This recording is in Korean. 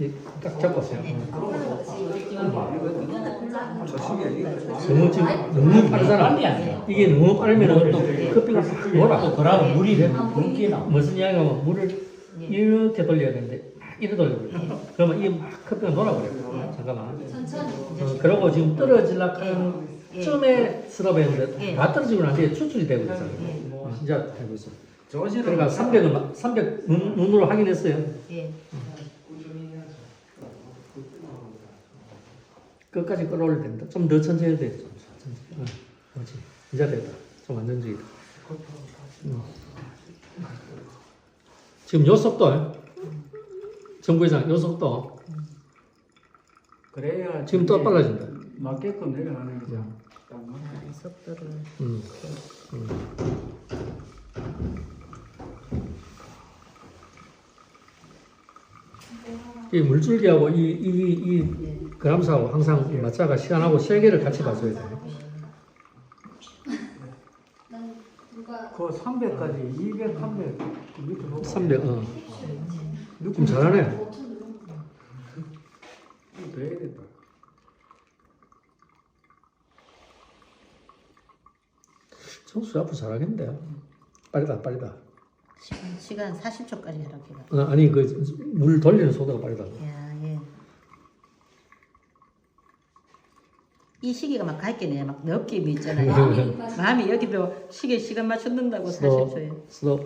예, 딱 잡았어요. 저 시계 너무 지금 너무 빠르잖아. 이게 너무 빠르면 또 커피가 싹 돌아. 또 그러면 물이 붉게 나. 무슨 이야기냐면 물을 이렇게 돌려야 되는데 이렇게 돌려버려. 그러면 이 커피가 돌아버려. 잠깐만. 천천히. 어, 그러고 지금 떨어질라 하는 있는데 예. 다 떨어지고 난 뒤에 추출이 되고 있잖아요. 예. 어, 이제 되고 있어. 그러니까 300을 300 눈, 눈으로 확인했어요. 끝까지 끌어올릴 됩니다. 좀 더 천천히 해야 돼. 좀 천천히. 어, 그렇지. 이제 됐다. 좀 안정적이다. 음. 지금 요 속도, 정부회장 요 속도 그래야 지금 또 빨라진다. 맞게끔 내려가는 거죠. 아, 속도를. 음. 음. 이 물줄기하고 이, 이, 이 그람수하고 항상 이 마차가 시간하고 시계를 같이 봐줘야 돼. 그 300까지 200, 300 밑으로 300, 어. 좀 잘하네. 더 해야겠다. 정수 앞으로 잘하겠는데. 빠르다, 빠르다. 시간, 시간 40초까지 이렇게가. 어, 아니, 그, 물 돌리는 속도가 빠르다. 야, 예. 이 시기가 막 갈게네. 막 느낌이 있잖아요. 마음이 여기도 시계 시간 맞춘다고 스톱. 40초에. 스톱.